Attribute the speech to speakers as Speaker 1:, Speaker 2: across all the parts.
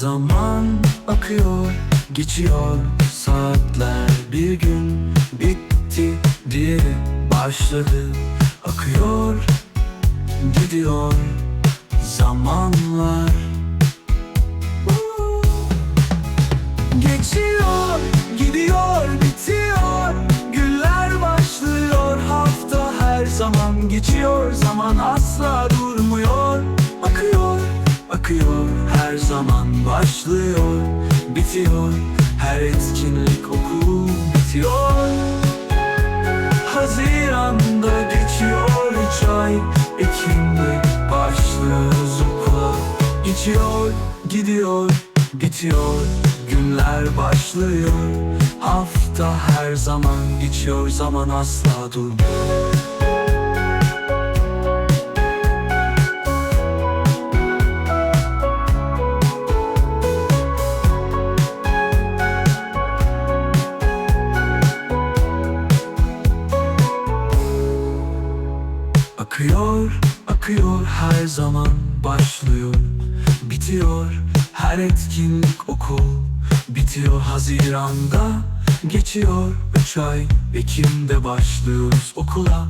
Speaker 1: Zaman akıyor, geçiyor saatler. Bir gün bitti, diğeri başladı. Akıyor, gidiyor zamanlar. Geçiyor, gidiyor, bitiyor. Güller başlıyor, hafta her zaman geçiyor. Zaman asla durmuyor başlıyor Bitiyor, her etkinlik okul bitiyor. Haziranda geçiyor üç ay Ekim'de başlıyoruz okula Geçiyor, gidiyor, bitiyor. Günler başlıyor Hafta her zaman geçiyor. Zaman asla durmuyor Akıyor, akıyor her zaman başlıyor. Bitiyor her etkinlik okul. Bitiyor Haziran'da Geçiyor üç ay. Ekim'de başlıyoruz okula!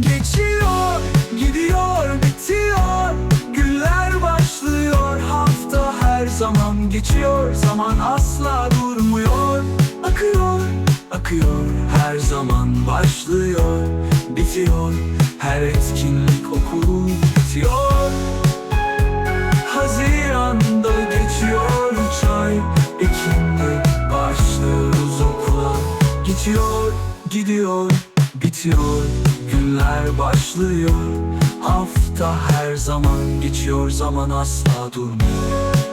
Speaker 1: Geçiyor, gidiyor, bitiyor. Güller başlıyor Hafta her zaman geçiyor. Zaman asla durmuyor. Akıyor, akıyor Her zaman başlıyor Bitiyor. Her etkinlik okul bitiyor. Haziran'da geçiyor üç ay Ekim'de başlıyoruz okula. Geçiyor, gidiyor, bitiyor. Günler başlıyor. Hafta her zaman geçiyor Zaman asla durmuyor